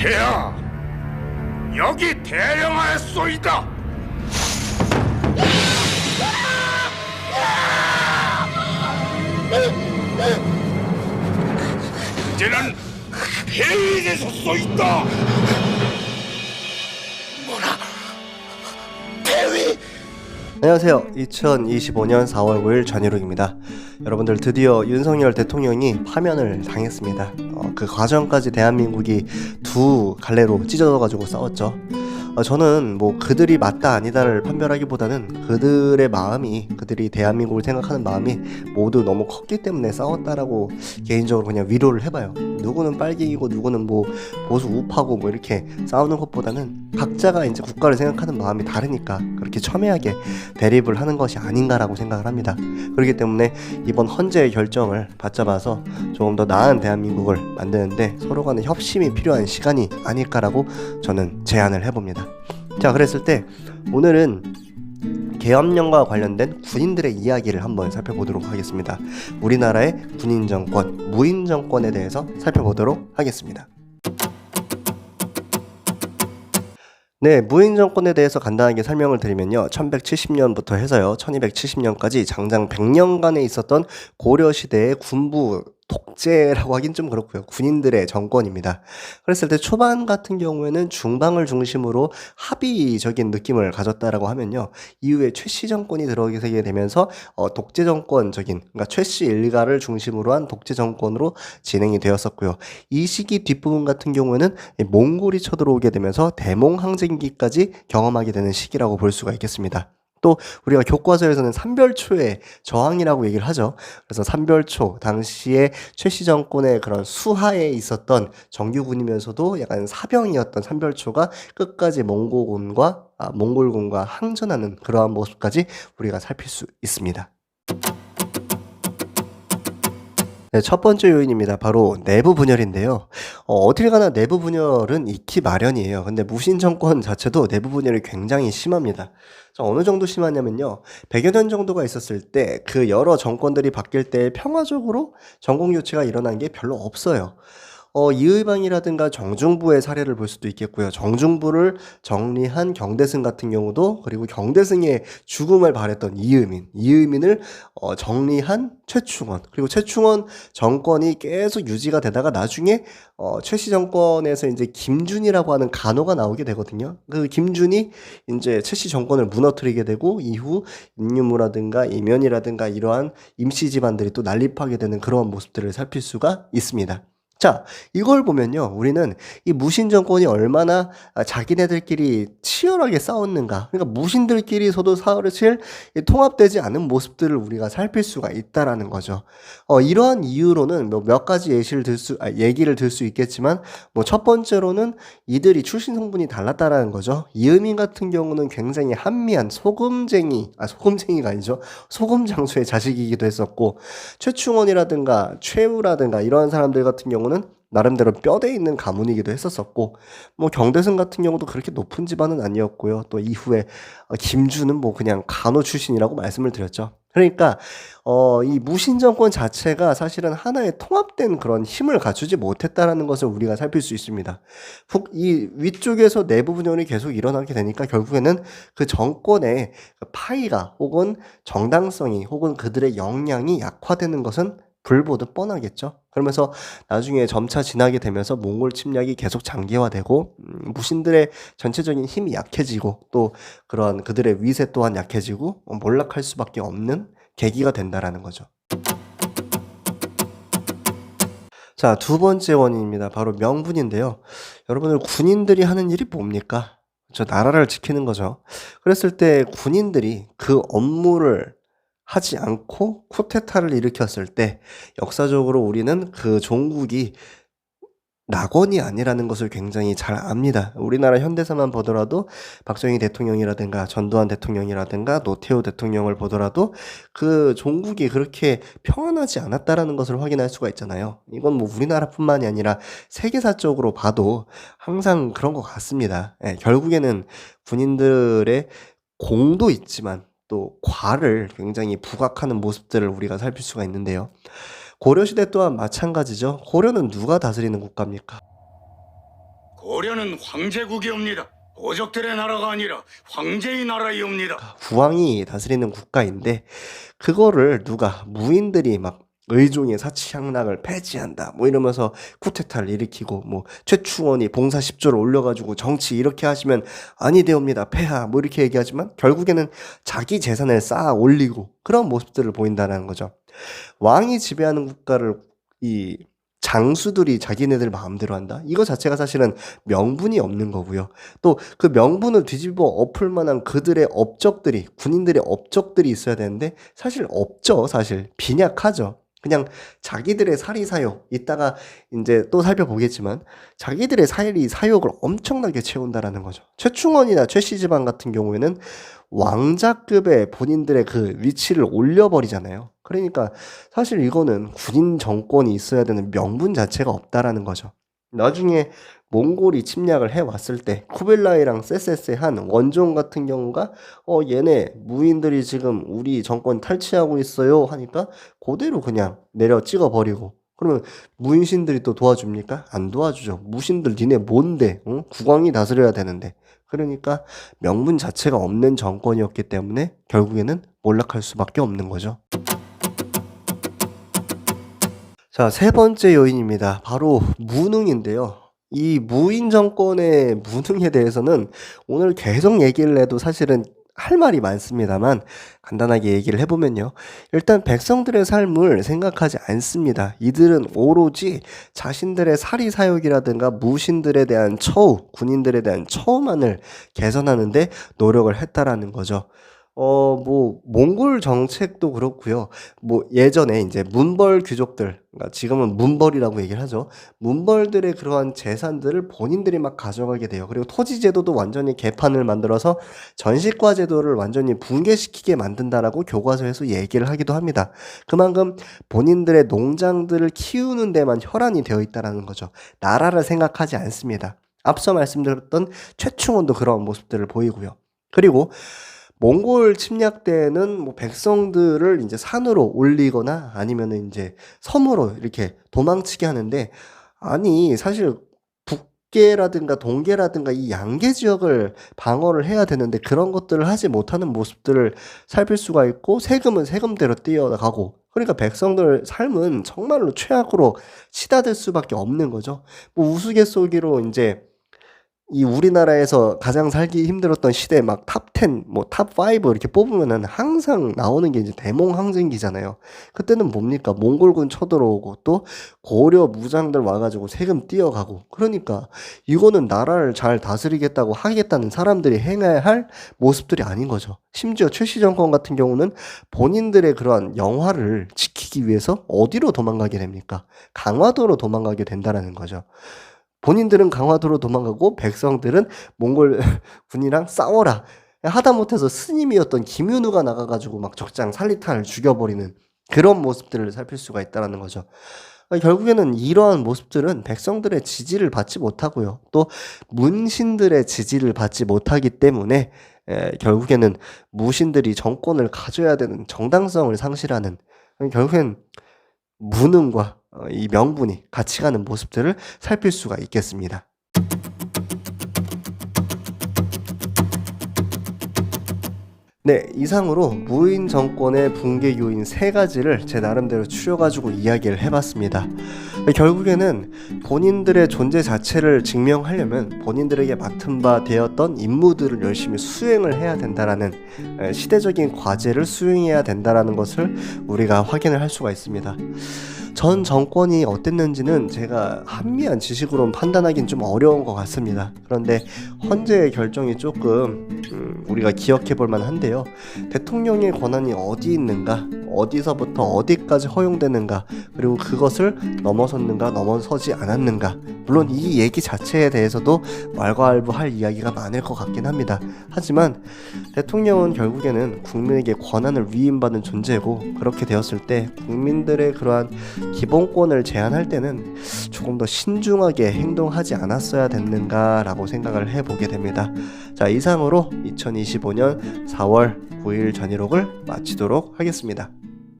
폐하 여기 대령하였소이다! 이제는 폐위에 섰소이다! 뭐라? 폐위? 안녕하세요. 2025년 4월 9일 전일욱입니다. 여러분들 드디어 윤석열 대통령이 파면을 당했습니다. 어, 그 과정까지 대한민국이 두 갈래로 찢어져가지고 싸웠죠. 어, 저는 뭐 그들이 맞다 아니다를 판별하기보다는 그들의 마음이 그들이 대한민국을 생각하는 마음이 모두 너무 컸기 때문에 싸웠다라고 개인적으로 그냥 위로를 해봐요. 누구는 빨갱이고 누구는 뭐 보수 우파고 뭐 이렇게 싸우는 것보다는 각자가 이제 국가를 생각하는 마음이 다르니까 그렇게 첨예하게 대립을 하는 것이 아닌가라고 생각을 합니다. 그렇기 때문에 이번 헌재의 결정을 받잡아서 조금 더 나은 대한민국을 만드는데 서로 간의 협심이 필요한 시간이 아닐까라고 저는 제안을 해봅니다. 자, 그랬을 때 오늘은 계엄령과 관련된 군인들의 이야기를 한번 살펴보도록 하겠습니다. 우리나라의 군인 정권, 무인 정권에 대해서 살펴보도록 하겠습니다. 네, 무인 정권에 대해서 간단하게 설명을 드리면요. 1170년부터 해서요. 1270년까지 장장 100년간에 있었던 고려 시대의 군부 독재라고 하긴 좀 그렇고요. 군인들의 정권입니다. 그랬을 때 초반 같은 경우에는 중방을 중심으로 합의적인 느낌을 가졌다라고 하면요. 이후에 최씨 정권이 들어오게 되면서 어, 독재 정권적인 그러니까 최씨 일가를 중심으로 한 독재 정권으로 진행이 되었었고요. 이 시기 뒷부분 같은 경우에는 이 몽골이 쳐들어오게 되면서 대몽 항쟁기까지 경험하게 되는 시기라고 볼 수가 있겠습니다. 또 우리가 교과서에서는 삼별초의 저항이라고 얘기를 하죠. 그래서 삼별초 당시에 최씨 정권의 그런 수하에 있었던 정규군이면서도 약간 사병이었던 삼별초가 끝까지 몽고군과 아, 몽골군과 항전하는 그러한 모습까지 우리가 살필 수 있습니다. 네, 첫 번째 요인입니다. 바로 내부 분열인데요. 어, 어딜 가나 내부 분열은 있기 마련이에요. 근데 무신 정권 자체도 내부 분열이 굉장히 심합니다. 자, 어느 정도 심하냐면요. 100여 년 정도가 있었을 때 그 여러 정권들이 바뀔 때 평화적으로 정권 교체가 일어난 게 별로 없어요. 어, 이의방이라든가 정중부의 사례를 볼 수도 있겠고요. 정중부를 정리한 경대승 같은 경우도 그리고 경대승의 죽음을 바랬던 이의민, 이의민을 어, 정리한 최충원 그리고 최충원 정권이 계속 유지가 되다가 나중에 어, 최씨 정권에서 이제 김준이라고 하는 간호가 나오게 되거든요. 그 김준이 이제 최씨 정권을 무너뜨리게 되고 이후 임유무라든가 이면이라든가 이러한 임시 집안들이 또 난립하게 되는 그러한 모습들을 살필 수가 있습니다. 자, 이걸 보면요. 우리는 이 무신 정권이 얼마나 아, 자기네들끼리 치열하게 싸웠는가. 그러니까 무신들끼리서도 사실 이 통합되지 않은 모습들을 우리가 살필 수가 있다라는 거죠. 어, 이러한 이유로는 뭐 몇 가지 예시를 들 수, 아, 얘기를 들 수 있겠지만, 뭐 첫 번째로는 이들이 출신 성분이 달랐다라는 거죠. 이음인 같은 경우는 굉장히 한미한 소금쟁이, 아, 소금쟁이가 아니죠. 소금 장수의 자식이기도 했었고, 최충원이라든가 최우라든가 이러한 사람들 같은 경우는 나름대로 뼈대 있는 가문이기도 했었었고 뭐 경대승 같은 경우도 그렇게 높은 집안은 아니었고요. 또 이후에 어, 김주는 뭐 그냥 간호 출신이라고 말씀을 드렸죠. 그러니까 어, 이 무신 정권 자체가 사실은 하나의 통합된 그런 힘을 갖추지 못했다라는 것을 우리가 살필 수 있습니다. 북, 이 위쪽에서 내부 분열이 계속 일어나게 되니까 결국에는 그 정권의 그 파이가 혹은 정당성이 혹은 그들의 역량이 약화되는 것은 불보듯 뻔하겠죠. 그러면서 나중에 점차 지나게 되면서 몽골 침략이 계속 장기화되고 음, 무신들의 전체적인 힘이 약해지고 또 그러한 그들의 위세 또한 약해지고 어, 몰락할 수밖에 없는 계기가 된다라는 거죠. 자, 두 번째 원인입니다. 바로 명분인데요. 여러분들 군인들이 하는 일이 뭡니까? 저 나라를 지키는 거죠. 그랬을 때 군인들이 그 업무를 하지 않고 쿠데타를 일으켰을 때 역사적으로 우리는 그 종국이 낙원이 아니라는 것을 굉장히 잘 압니다. 우리나라 현대사만 보더라도 박정희 대통령이라든가 전두환 대통령이라든가 노태우 대통령을 보더라도 그 종국이 그렇게 평안하지 않았다라는 것을 확인할 수가 있잖아요. 이건 뭐 우리나라뿐만이 아니라 세계사적으로 봐도 항상 그런 것 같습니다. 예, 결국에는 군인들의 공도 있지만 또 과를 굉장히 부각하는 모습들을 우리가 살필 수가 있는데요. 고려시대 또한 마찬가지죠. 고려는 누가 다스리는 국가입니까? 고려는 황제국이옵니다. 오적들의 나라가 아니라 황제의 나라이옵니다. 국왕이 다스리는 국가인데 그거를 누가 무인들이 막 의종의 사치향락을 폐지한다. 뭐 이러면서 쿠데타를 일으키고 뭐 최충원이 봉사 10조를 올려가지고 정치 이렇게 하시면 아니 되옵니다. 폐하. 뭐 이렇게 얘기하지만 결국에는 자기 재산을 쌓아 올리고 그런 모습들을 보인다는 거죠. 왕이 지배하는 국가를 이 장수들이 자기네들 마음대로 한다? 이거 자체가 사실은 명분이 없는 거고요. 또 그 명분을 뒤집어 엎을 만한 그들의 업적들이 군인들의 업적들이 있어야 되는데 사실 없죠 사실. 빈약하죠 그냥 자기들의 사리 사욕 이따가 이제 또 살펴보겠지만 자기들의 사리 사욕을 엄청나게 채운다라는 거죠. 최충원이나 최씨지방 같은 경우에는 왕자급의 본인들의 그 위치를 올려버리잖아요. 그러니까 사실 이거는 군인 정권이 있어야 되는 명분 자체가 없다라는 거죠 나중에 몽골이 침략을 해왔을 때 쿠벨라이랑 쎄쎄쎄 한 원종 같은 경우가 어 얘네 무인들이 지금 우리 정권 탈취하고 있어요 하니까 그대로 그냥 내려 찍어버리고 그러면 무인신들이 또 도와줍니까? 안 도와주죠. 무신들 니네 뭔데? 응? 국왕이 다스려야 되는데. 그러니까 명분 자체가 없는 정권이었기 때문에 결국에는 몰락할 수밖에 없는 거죠. 자, 세 번째 요인입니다. 바로 무능인데요. 이 무인 정권의 무능에 대해서는 오늘 계속 얘기를 해도 사실은 할 말이 많습니다만 간단하게 얘기를 해보면요. 일단 백성들의 삶을 생각하지 않습니다. 이들은 오로지 자신들의 사리 사욕이라든가 무신들에 대한 처우, 군인들에 대한 처우만을 개선하는데 노력을 했다라는 거죠. 어, 뭐, 몽골 정책도 그렇고요. 뭐, 예전에 이제 문벌 귀족들, 그러니까 지금은 문벌이라고 얘기를 하죠. 문벌들의 그러한 재산들을 본인들이 막 가져가게 돼요. 그리고 토지 제도도 완전히 개판을 만들어서 전시과 제도를 완전히 붕괴시키게 만든다라고 교과서에서 얘기를 하기도 합니다. 그만큼 본인들의 농장들을 키우는 데만 혈안이 되어 있다라는 거죠. 나라를 생각하지 않습니다. 앞서 말씀드렸던 최충원도 그런 모습들을 보이고요. 그리고 몽골 침략 때는 뭐 백성들을 이제 산으로 올리거나 아니면은 이제 섬으로 이렇게 도망치게 하는데 아니 사실 북계라든가 동계라든가 이 양계 지역을 방어를 해야 되는데 그런 것들을 하지 못하는 모습들을 살필 수가 있고 세금은 세금대로 뛰어가고 그러니까 백성들 삶은 정말로 최악으로 치닫을 수밖에 없는 거죠. 뭐 우스갯소리로 이제 이 우리나라에서 가장 살기 힘들었던 시대 막 탑 10, 뭐 탑 5 이렇게 뽑으면은 항상 나오는 게 이제 대몽 항쟁기잖아요. 그때는 뭡니까? 몽골군 쳐들어오고 또 고려 무장들 와가지고 세금 띄어가고 그러니까 이거는 나라를 잘 다스리겠다고 하겠다는 사람들이 행해야 할 모습들이 아닌 거죠. 심지어 최씨 정권 같은 경우는 본인들의 그러한 영화를 지키기 위해서 어디로 도망가게 됩니까? 강화도로 도망가게 된다라는 거죠. 본인들은 강화도로 도망가고 백성들은 몽골 군이랑 싸워라. 하다못해서 스님이었던 김윤우가 나가가지고 막 적장 살리탄을 죽여버리는 그런 모습들을 살필 수가 있다는 거죠. 결국에는 이러한 모습들은 백성들의 지지를 받지 못하고요. 또 문신들의 지지를 받지 못하기 때문에 에, 결국에는 무신들이 정권을 가져야 되는 정당성을 상실하는 결국엔 무능과 어, 이 명분이 같이 가는 모습들을 살필 수가 있겠습니다. 네, 이상으로 무인 정권의 붕괴 요인 세 가지를 제 나름대로 추려가지고 이야기를 해봤습니다. 결국에는 본인들의 존재 자체를 증명하려면 본인들에게 맡은 바 되었던 임무들을 열심히 수행을 해야 된다라는 에, 시대적인 과제를 수행해야 된다라는 것을 우리가 확인을 할 수가 있습니다. 전 정권이 어땠는지는 제가 한미한 지식으로는 판단하기는 좀 어려운 것 같습니다. 그런데 헌재의 결정이 조금 음, 우리가 기억해 볼 만한데요. 대통령의 권한이 어디 있는가, 어디서부터 어디까지 허용되는가, 그리고 그것을 넘어섰는가, 넘어서지 않았는가. 물론 이 얘기 자체에 대해서도 말과알부할 이야기가 많을 것 같긴 합니다. 하지만 대통령은 결국에는 국민에게 권한을 위임받은 존재고 그렇게 되었을 때 국민들의 그러한 기본권을 제한할 때는 조금 더 신중하게 행동하지 않았어야 됐는가라고 생각을 해보게 됩니다. 자, 이상으로 2025년 4월 9일 전일록을 마치도록 하겠습니다.